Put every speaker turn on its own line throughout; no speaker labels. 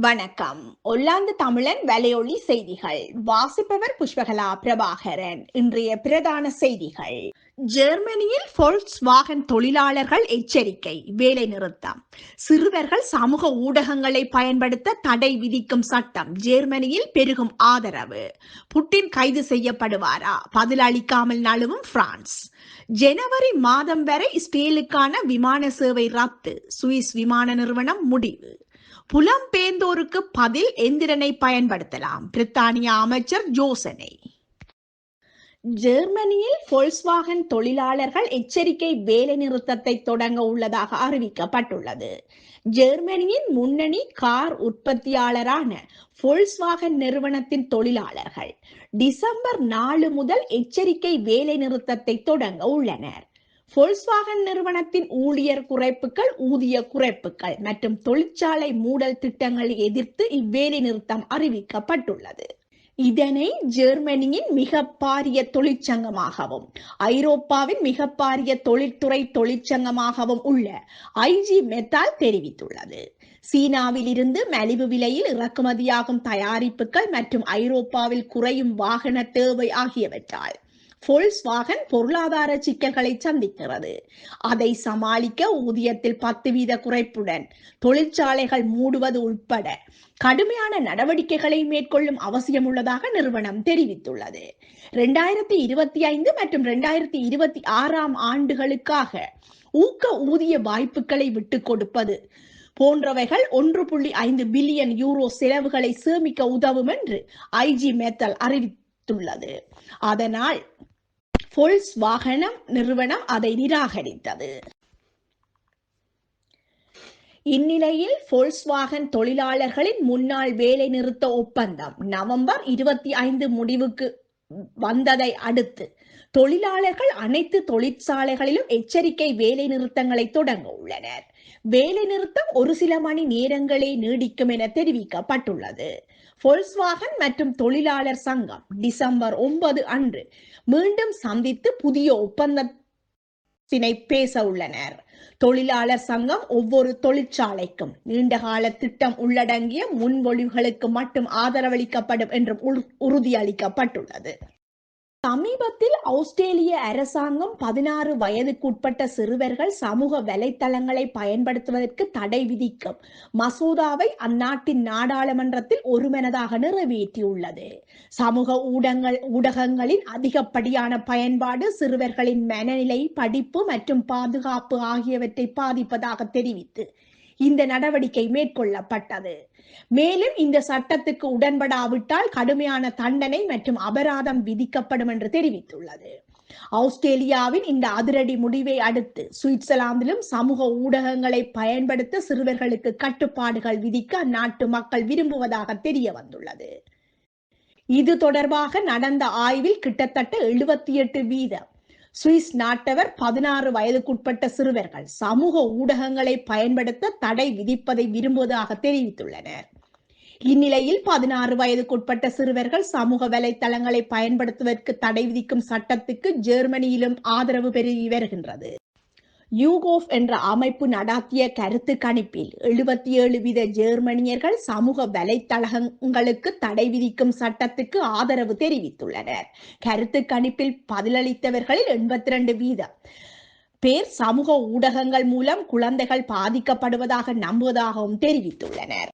வணக்கம். ஒல்லாந்து தமிழன் வலையொலி செய்திகள். வாசிப்பவர் புஷ்பகலா பிரபாகரன். இன்றைய பிரதான செய்திகள். ஜெர்மனியில் ஃபோல்க்ஸ் வாகன் தொழிலாளர்கள் எச்சரிக்கை வேலை நிறுத்தம் சிறுவர்கள் சமூக ஊடகங்களை பயன்படுத்த தடை விதிக்கும் சட்டம் ஜெர்மனியில் பெருகும் ஆதரவு. புட்டின் கைது செய்யப்படுவாரா? பதிலளிக்காமல் நழுவும் பிரான்ஸ். ஜனவரி மாதம் வரை ஸ்பெயிலுக்கான விமான சேவை ரத்து. சுவிஸ் விமான நிறுவனம் முடிவு. புலம்பெயர்ந்தோருக்கு பதில் எந்திரனை பயன்படுத்தலாம். பிரித்தானிய அமைச்சர் ஜோசனை. ஜெர்மனியில் போல்ஸ்வாகன் தொழிலாளர்கள் எச்சரிக்கை வேலை நிறுத்தத்தை தொடங்க உள்ளதாக அறிவிக்கப்பட்டுள்ளது. ஜெர்மனியின் முன்னணி கார் உற்பத்தியாளரான போல்ஸ்வாகன் நிறுவனத்தின் தொழிலாளர்கள் டிசம்பர் நாலு முதல் எச்சரிக்கை வேலை நிறுத்தத்தை தொடங்க உள்ளனர். போல்ஸ்வாகன் நிறுவனத்தின் ஊழியர் குறைப்புகள் ஊதிய குறைப்புகள் மற்றும் தொழிற்சாலை மூடல் திட்டங்களை எதிர்த்து இவ்வேலை நிறுத்தம் அறிவிக்கப்பட்டுள்ளது. இதனை ஜெர்மனியின் மிக பாரிய தொழிற்சங்கமாகவும் ஐரோப்பாவின் மிக பாரிய தொழிற்துறை தொழிற்சங்கமாகவும் உள்ள ஐஜி மெத்தால் தெரிவித்துள்ளது. சீனாவில் இருந்து மலிவு விலையில் இறக்குமதியாகும் தயாரிப்புகள் மற்றும் ஐரோப்பாவில் குறையும் வாகன தேவை ஆகியவற்றால் ஃபோல்ஸ்வாகன் பொருளாதார சிக்கல்களை சந்திக்கிறது. அதை சமாளிக்க ஊதியத்தில் பத்து வீத குறைப்புடன் தொழிற்சாலைகள் மூடுவது உட்பட கடுமையான நடவடிக்கைகளை மேற்கொள்ளும் அவசியம் உள்ளதாக நிறுவனம் தெரிவித்துள்ளது. இரண்டாயிரத்தி இருபத்தி ஐந்து மற்றும் இரண்டாயிரத்தி இருபத்தி ஆறாம் ஆண்டுகளுக்காக ஊக்க ஊதிய வாய்ப்புகளை விட்டுக் கொடுப்பது போன்றவைகள் ஒன்று புள்ளி ஐந்து பில்லியன் யூரோ செலவுகளை சேமிக்க உதவும் என்று ஐஜி மேத்தல் அறிவித்துள்ளது. அதனால் ஃபோல்ஸ் வாகனம் நிறுவனம் அதை நிராகரித்தது. இந்நிலையில் போல்ஸ்வாகன் தொழிலாளர்களின் முன்னாள் வேலை நிறுத்த ஒப்பந்தம் நவம்பர் இருபத்தி ஐந்து முடிவுக்கு வந்ததை அடுத்து தொழிலாளர்கள் அனைத்து தொழிற்சாலைகளிலும் எச்சரிக்கை வேலை நிறுத்தங்களை தொடங்க உள்ளனர். வேலை நிறுத்தம் ஒரு சில மணி நேரங்களே நீடிக்கும் என தெரிவிக்கப்பட்டுள்ளது. ஃபோல்ஸ்வாகன் மற்றும் தொழிலாளர் சங்கம் டிசம்பர் ஒன்பது அன்று மீண்டும் சந்தித்து புதிய ஒப்பந்தத்தினை பேச உள்ளனர். தொழிலாளர் சங்கம் ஒவ்வொரு தொழிற்சாலைக்கும் நீண்டகால திட்டம் உள்ளடங்கிய முன்மொழிவுகளுக்கு மட்டும் ஆதரவளிக்கப்படும் என்றும் உறுதியளிக்கப்பட்டுள்ளது. சமீபத்தில் ஆஸ்திரேலிய அரசாங்கம் பதினாறு வயதுக்குட்பட்ட சிறுவர்கள் சமூக வலைத்தளங்களை பயன்படுத்துவதற்கு தடை விதிக்கும் மசோதாவை அந்நாட்டின் நாடாளுமன்றத்தில் ஒருமனதாக நிறைவேற்றியுள்ளது. சமூக ஊடகங்கள் ஊடகங்களின் அதிகப்படியான பயன்பாடு சிறுவர்களின் மனநிலை படிப்பு மற்றும் பாதுகாப்பு ஆகியவற்றை பாதிப்பதாக தெரிவித்து இந்த நடவடிக்கை மேற்கொள்ளப்பட்டது. மேலும் இந்த சட்டத்துக்கு உடன்படாவிட்டால் கடுமையான தண்டனை மற்றும் அபராதம் விதிக்கப்படும் என்று தெரிவித்துள்ளது. ஆஸ்திரேலியாவின் இந்த அதிரடி முடிவை அடுத்து சுவிட்சர்லாந்திலும் சமூக ஊடகங்களை பயன்படுத்த சிறுவர்களுக்கு கட்டுப்பாடுகள் விதிக்க அந்நாட்டு மக்கள் விரும்புவதாக தெரிய வந்துள்ளது இது தொடர்பாக நடந்த ஆய்வில் கிட்டத்தட்ட எழுபத்தி எட்டு வீதம் சுவிஸ் நாட்டவர் பதினாறு வயதுக்குட்பட்ட சிறுவர்கள் சமூக ஊடகங்களை பயன்படுத்த தடை விதிப்பதை விரும்புவதாக தெரிவித்துள்ளனர். இந்நிலையில் பதினாறு வயதுக்குட்பட்ட சிறுவர்கள் சமூக வலைத்தளங்களை பயன்படுத்துவதற்கு தடை விதிக்கும் சட்டத்துக்கு ஜெர்மனியிலும் ஆதரவு பெருகி வருகின்றது. யூகோஃப் என்ற அமைப்பு நடாத்திய கருத்து கணிப்பில் எழுபத்தி ஏழு வீத ஜெர்மனியர்கள் சமூக வலைத்தளங்களுக்கு தடை விதிக்கும் சட்டத்துக்கு ஆதரவு தெரிவித்துள்ளனர். கருத்து கணிப்பில் பதிலளித்தவர்களில் எண்பத்தி ரெண்டு வீதம் பேர் சமூக ஊடகங்கள் மூலம் குழந்தைகள் பாதிக்கப்படுவதாக நம்புவதாகவும் தெரிவித்துள்ளனர்.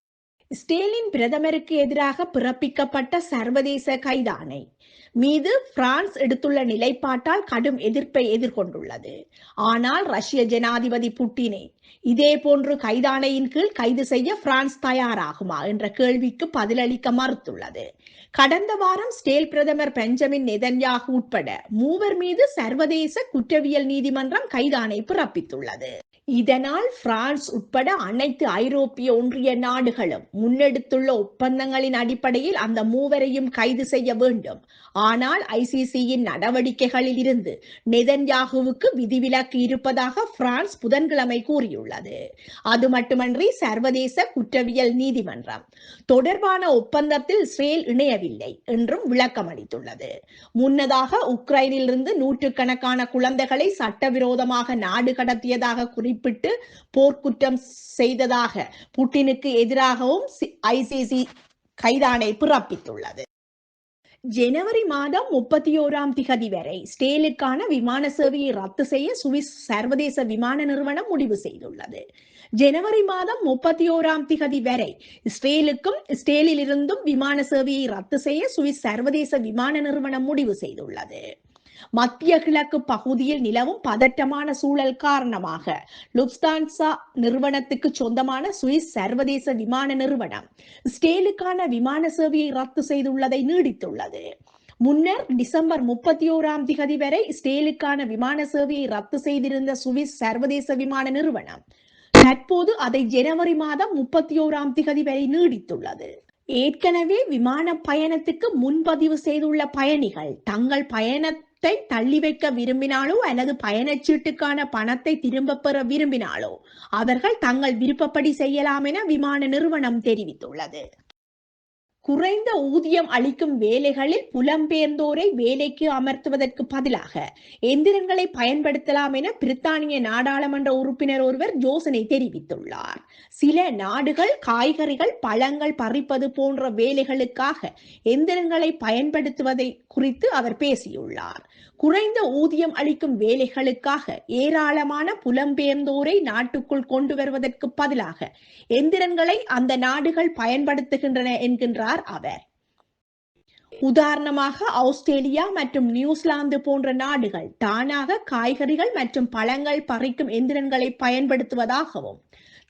ஸ்டேலின் பிரதமருக்கு எதிராக பிறப்பிக்கப்பட்ட சர்வதேச கைதானை மீது பிரான்ஸ் எடுத்துள்ள நிலைப்பாட்டால் கடும் எதிர்ப்பை எதிர்கொண்டுள்ளது. ஆனால் ரஷ்ய ஜனாதிபதி புட்டினை இதே போன்று கைதானையின் கீழ் கைது செய்ய பிரான்ஸ் தயாராகுமா என்ற கேள்விக்கு பதிலளிக்க மறுத்துள்ளது. கடந்த வாரம் ஸ்டேல் பிரதமர் பெஞ்சமின் நெதன்யாகு உட்பட மூவர் மீது சர்வதேச குற்றவியல் நீதிமன்றம் கைதானை பிறப்பித்துள்ளது. இதனால் பிரான்ஸ் உட்பட அனைத்து ஐரோப்பிய ஒன்றிய நாடுகளும் முன்னெடுத்துள்ள ஒப்பந்தங்களின் அடிப்படையில் அந்த மூவரையும் கைது செய்ய வேண்டும். ஆனால் ஐசிசியின் நடவடிக்கைகளில் இருந்து நெதன்யாகுவுக்கு விதிவிலக்கு இருப்பதாக பிரான்ஸ் புதன்கிழமை கூறியுள்ளது. அது மட்டுமன்றி சர்வதேச குற்றவியல் நீதிமன்றம் தொடர்பான ஒப்பந்தத்தில் இஸ்ரேல் இணையவில்லை என்றும் விளக்கம் அளித்துள்ளது. முன்னதாக உக்ரைனிலிருந்து நூற்றுக்கணக்கான குழந்தைகளை சட்டவிரோதமாக நாடு கடத்தியதாக குறிப்பிட்ட குறிப்பிட்டு போர்க்குற்றம் செய்ததாக புட்டினுக்கு எதிராகவும் ஐசிசி கைதானை பிறப்பித்துள்ளது. ஜனவரி மாதம் முப்பத்தி ஓராம் திகதி வரை ஸ்டேலுக்கான விமான சேவையை ரத்து செய்ய சுவிஸ் சர்வதேச விமான நிறுவனம் முடிவு செய்துள்ளது. ஜனவரி மாதம் முப்பத்தி ஓராம் திகதி வரை ஸ்டேலுக்கும் ஸ்டேலில் இருந்தும் விமான சேவையை ரத்து செய்ய சுவிஸ் சர்வதேச விமான நிறுவனம் முடிவு செய்துள்ளது. மத்திய கிழக்கு பகுதியில் நிலவும் பதட்டமான சூழல் காரணமாக லுப்தான்சா நிறுவனத்துக்கு சொந்தமான சுவிஸ் சர்வதேச விமான நிறுவனம் ஸ்டேலுக்கான விமான சேவையை ரத்து செய்துள்ளதை நீடித்துள்ளது. முன்னர் டிசம்பர் முப்பத்தி ஓராம் திகதி வரை ஸ்டேலுக்கான விமான சேவையை ரத்து செய்திருந்த சுவிஸ் சர்வதேச விமான நிறுவனம் தற்போது அதை ஜனவரி மாதம் முப்பத்தி ஓராம் திகதி வரை நீடித்துள்ளது. ஏற்கனவே விமான பயணத்துக்கு முன்பதிவு செய்துள்ள பயணிகள் தங்கள் பயண பணத்தை தள்ளி வைக்க விரும்பினாலோ அல்லது பயணச்சீட்டுக்கான பணத்தை திரும்ப பெற விரும்பினாலோ அவர்கள் தங்கள் விருப்பப்படி செய்யலாம் என விமான நிறுவனம் தெரிவித்துள்ளது. குறைந்த ஊதியம் அளிக்கும் வேலைகளில் புலம்பெயர்ந்தோரை வேலைக்கு அமர்த்துவதற்கு பதிலாக எந்திரங்களை பயன்படுத்தலாம் என பிரித்தானிய நாடாளுமன்ற உறுப்பினர் ஒருவர் யோசனை தெரிவித்துள்ளார். சில நாடுகள் காய்கறிகள் பழங்கள் பறிப்பது போன்ற வேலைகளுக்காக எந்திரங்களை பயன்படுத்துவதை குறித்து அவர் பேசியுள்ளார். குறைந்த ஊதியம் அளிக்கும் வேலைகளுக்காக ஏராளமான புலம்பெயர்ந்தோரை நாட்டுக்குள் கொண்டு வருவதற்கு பதிலாக எந்திரங்களை அந்த நாடுகள் பயன்படுத்துகின்றன என்கின்றார் அவர். உதாரணமாக ஆஸ்திரேலியா மற்றும் நியூசிலாந்து போன்ற நாடுகள் தானாக காய்கறிகள் மற்றும் பழங்கள் பறிக்கும் எந்திரங்களை பயன்படுத்துவதாகவும்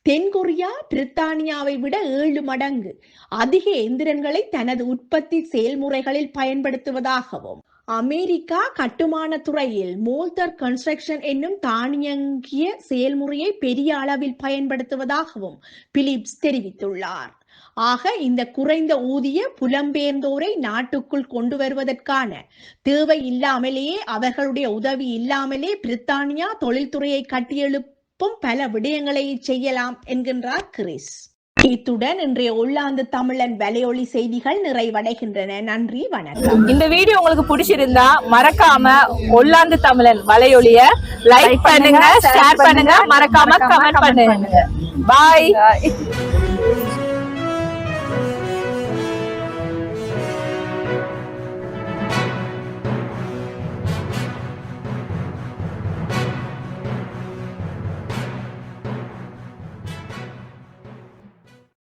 தென்கொரியா பிரித்தானியாவை விட ஏழு மடங்கு அதிக எந்திரங்களை தனது உற்பத்தி செயல்முறைகளில் பயன்படுத்துவதாகவும் அமெரிக்கா கட்டுமான துறையில் மோல்தர் கன்ஸ்ட்ரக்ஷன் என்னும் தானியங்கிய செயல்முறையை பெரிய அளவில் பயன்படுத்துவதாகவும் பிலிப்ஸ் தெரிவித்துள்ளார். ஆக இந்த குறைந்த ஊதிய புலம்பெயர்ந்தோரை நாட்டுக்குள் கொண்டு வருவதற்கான தேவை இல்லாமலேயே அவர்களுடைய உதவி இல்லாமலே பிரித்தானியா தொழில்துறையை கட்டியெழுப்பும் பல விடயங்களை செய்யலாம் என்கின்றார் கிறிஸ். இத்துடன் இன்றைய உள்ளாந்து தமிழன் வலையொலி செய்திகள் நிறைவடைகின்றன. நன்றி வணக்கம்.
இந்த வீடியோ உங்களுக்கு பிடிச்சிருந்தா மறக்காம ஒல்லாந்து தமிழன் வலையொலிய லைக் பண்ணுங்க ஷேர் பண்ணுங்க மறக்காம கமெண்ட் பண்ணுங்க. பாய்